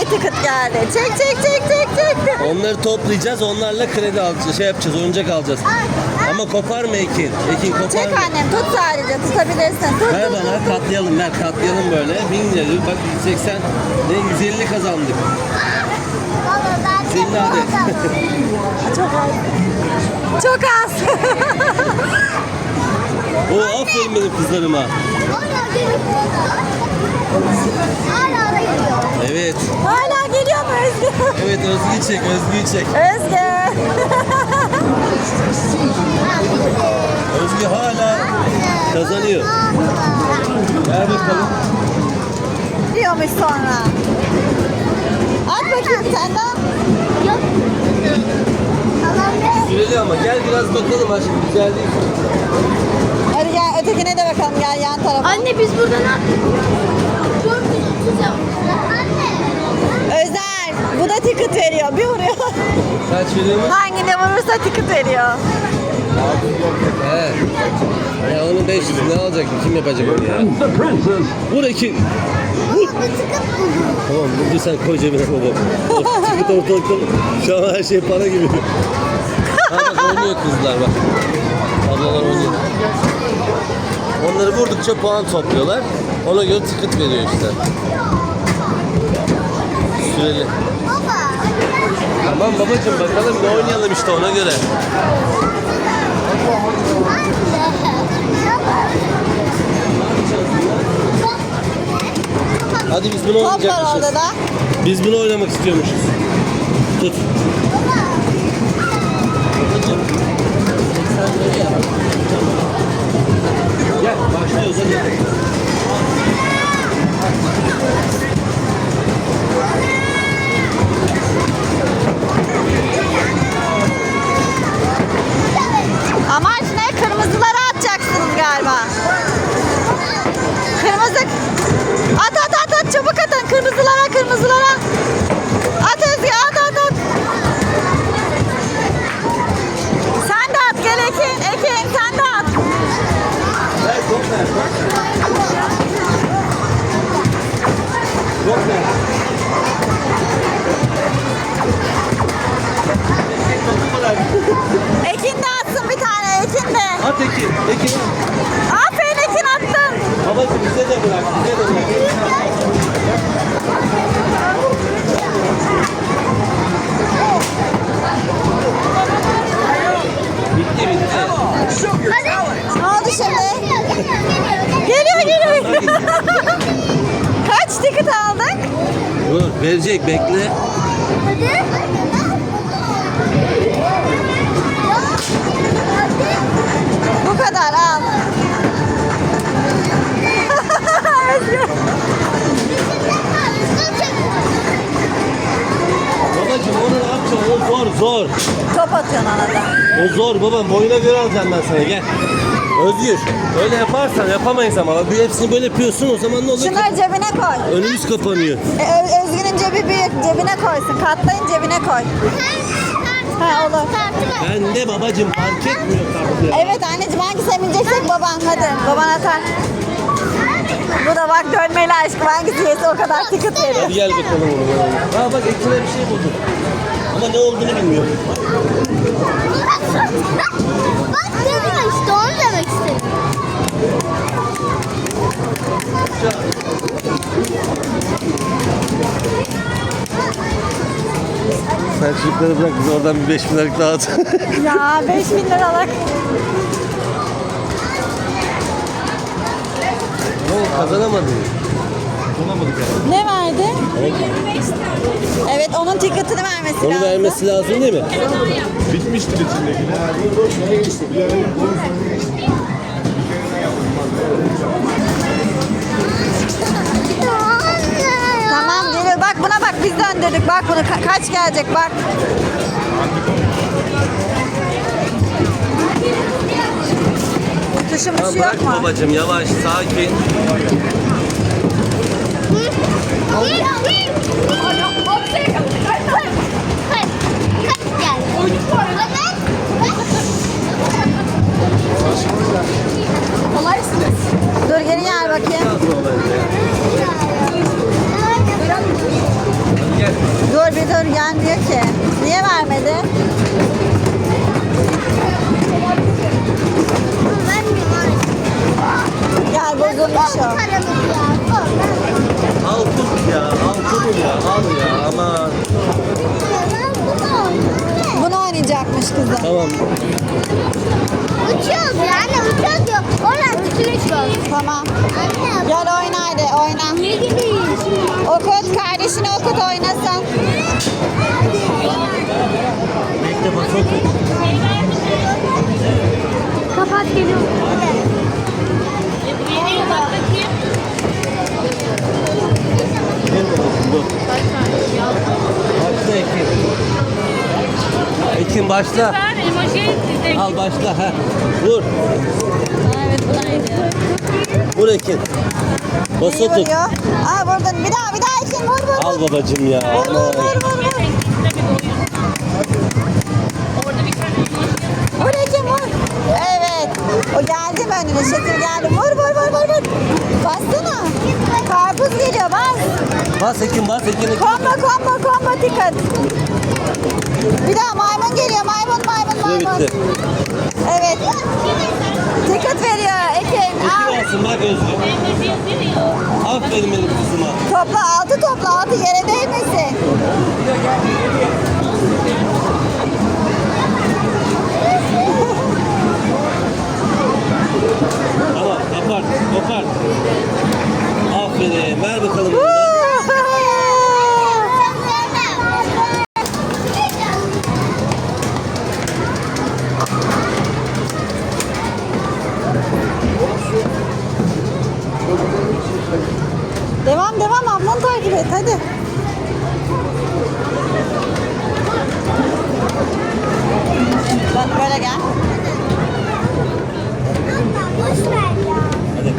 150 ticket geldi. Çek çek çek çek çek. Onları toplayacağız. Onlarla kredi alacağız. Şey yapacağız. Oyuncak alacağız. Ama koparma Ekin. Ekin koparma. Çek annem tut sadece tutabilirsin. Tut Ver tut. bana katlayalım ver katlayalım böyle. 1000 lira bak 180 ne 150 kazandık. Baba ben de 150 adet. Çok az. Çok az. Aferin benim kızlarıma. Hala da. Evet. Hala geliyor mu Özgü? Evet Özgü'yü çek Özgü'yü çek. Özgü. Özgü hala kazanıyor. Ver bakalım. Diyormuş sonra. At bakayım sen de. Yok. Süreli ama gel biraz bakalım aşkım güzel değil. Gel ötekine de bakalım gel yan tarafa. Anne biz burada ne güzel. Anne. Özer bu da ticket veriyor. Bir vuruyor. Kaç veriyormuş? Hangine vurursa ticket veriyor. He. Ya onun 500 ne alacak ki? Kim yapacak onu ya? The princess. Vur Ekin. Tamam vurdu sen koy cebine baba. Tıkıt ortalıkta şu an her şey para gibi. ha bak oynuyor kızlar bak. Ablalar oynuyor. Onları vurdukça puan topluyorlar. Ona göre tıkıt veriyor işte. Süreli. Tamam babacığım bakalım ne oynayalım işte ona göre. Hadi biz bunu Top var oynayacakmışız. orada da. Biz bunu oynamak istiyormuşuz. Tut. Kırmızılara Geliyor geliyor. Kaç ticket aldık? Dur verecek bekle. Bu kadar al. Babacığım onu ne yapacaksın? O zor zor. Top atıyorsun arada. O zor babam. Boyuna göre alacağım ben sana gel. Özgür. Öyle yaparsan yapamayız ama. Bir hepsini böyle yapıyorsun o zaman ne olur? Şunları cebine koy. Önümüz kapanıyor. E, Ö- Özgün'ün cebi büyük. Cebine koysun. Katlayın cebine koy. Ha, olur. Ben de babacığım fark etmiyor kartı. Evet anneciğim hangisine bineceksek baban hadi. Baban atar. Bu da bak dönmeli aşkım hangisi yese o kadar ticket veriyor. Hadi gel bakalım onu. Ha bak ekine bir şey buldum. Ama ne olduğunu bilmiyorum. Bak dedim işte onu. Sen çocukları bırak biz oradan bir 5 bin liralık daha at. Ya 5000 liralık. ne oldu kazanamadın. Ne verdi? Evet onun ticket'ını vermesi Onu lazım. vermesi lazım değil mi? Bitmiştir içindeki. Tamam geliyor. Bak buna bak biz döndürdük. Bak bunu ka- kaç gelecek bak. Tuşu Tamam muşu bırak yok mu? babacığım yavaş sakin. Okut kardeşini okut oynasın. Bekle bak çok kötü. Kapat geliyor. Başla Ekin. Ekin başla. Al başla ha. Vur. Evet bu da iyiydi. Vur Ekin. Basılı tut. Aa vurdun. Bir daha bir daha için vur vur. Al babacığım ya. Vur vur vur vur. vur. Vur Ekin vur. Evet. O geldi mi önüne? Şekil geldi. Vur vur vur vur vur. Bassana. Karpuz geliyor bas. Bas Ekin bas Ekin. Combo combo combo ticket. Bir daha maymun geliyor. Maymun maymun Süre maymun. bitti. Evet. Ticket veriyor Ekin. Ekin alsın bak Özgür. Aferin benim kızıma. Topla altı topla altı yere değmesin. Ablanı takip et hadi. Bak böyle gel. Boş ver ya. Hadi.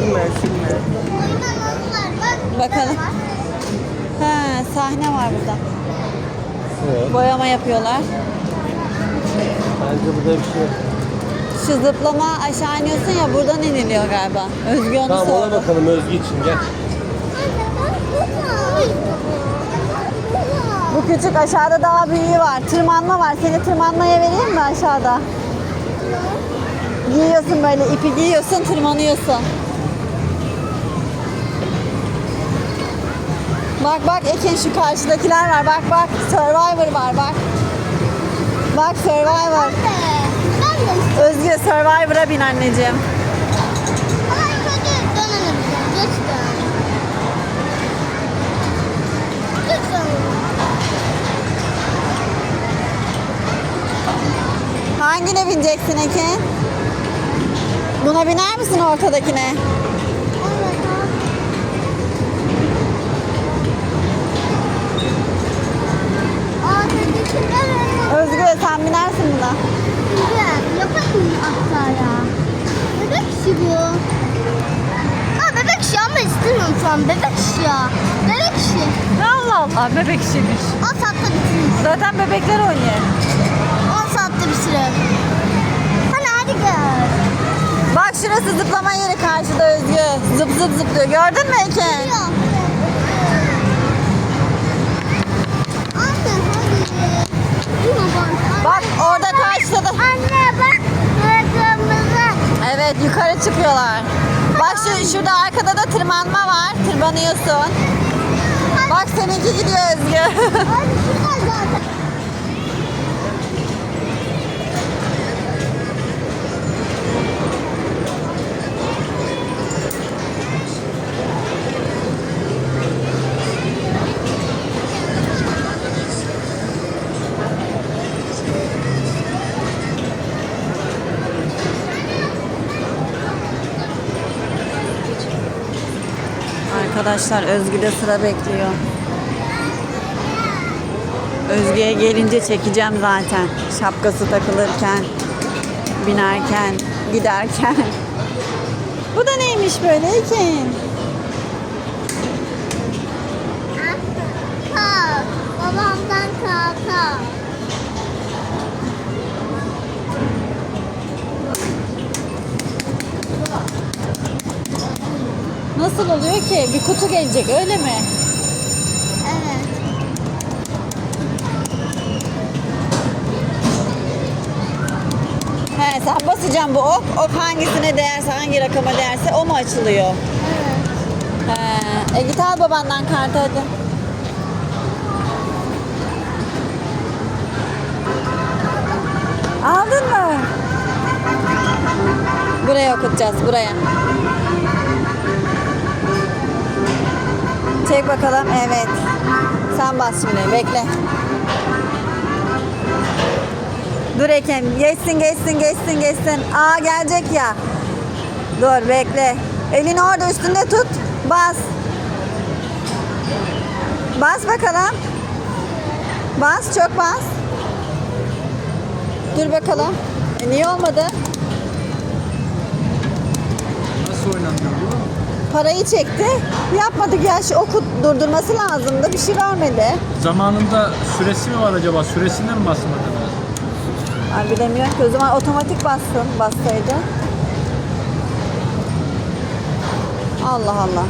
Silme silme. Oynananlar bak. Bakalım. Ha, sahne var burada. Evet. Boyama yapıyorlar. Bence burada bir şey yok. Şu zıplama aşağı iniyorsun ya buradan iniliyor galiba. Özgü onu Tamam ona sordu. bakalım Özgü için gel. Bu küçük aşağıda daha büyüğü var. Tırmanma var. Seni tırmanmaya vereyim mi aşağıda? Giyiyorsun böyle ipi giyiyorsun tırmanıyorsun. Bak bak Ekin şu karşıdakiler var. Bak bak Survivor var bak. Bak Survivor. Ben de Özgü Survivor'a bin anneciğim. Hangine bineceksin Ekin? Buna biner misin ortadakine? Özgür sen binersin buna. Güzel. Yapalım hatta ya. Bebek işi bu. Aa bebek işi ama istemiyorum şu an. Bebek işi ya. Bebek işi. Allah Allah bebek işiymiş. 10 saatte bitirir. Zaten bebekler oynuyor. 10 saatte bitirir. Hani hadi gel. Bak şurası zıplama yeri karşıda Özgü. Zıp zıp zıplıyor. Gördün mü Ekin? Yok. Anne hadi. Yine bak. Orada karşıda da. Anne bak. Kırmızı. Evet yukarı çıkıyorlar. Bak şu şurada arkada da tırmanma var. Tırmanıyorsun. Bak seninki gidiyor Özgü. Hadi şurada zaten. Arkadaşlar Özgü'de sıra bekliyor. Özgü'ye gelince çekeceğim zaten. Şapkası takılırken, binerken, giderken. Bu da neymiş böyle Ekin? Nasıl oluyor ki? Bir kutu gelecek öyle mi? Evet. He sen basacaksın bu ok. Ok hangisine değerse, hangi rakama değerse o mu açılıyor? Evet. He. E git al babandan kartı hadi. Aldın mı? Buraya okutacağız, buraya. Çek bakalım, evet. Sen bas şimdi, bekle. Dur Ekem, geçsin, geçsin, geçsin, geçsin. Aa gelecek ya. Dur, bekle. Elini orada üstünde tut, bas. Bas bakalım. Bas, çok bas. Dur bakalım. E, niye olmadı? Nasıl oynanıyor bu? Parayı çekti. Yapmadık ya. Şu okut durdurması lazımdı. Bir şey vermedi. Zamanında süresi mi var acaba? Süresinden mi basmadınız? Ay bilemiyorum ki. O zaman otomatik bastın. Bassaydı. Allah Allah.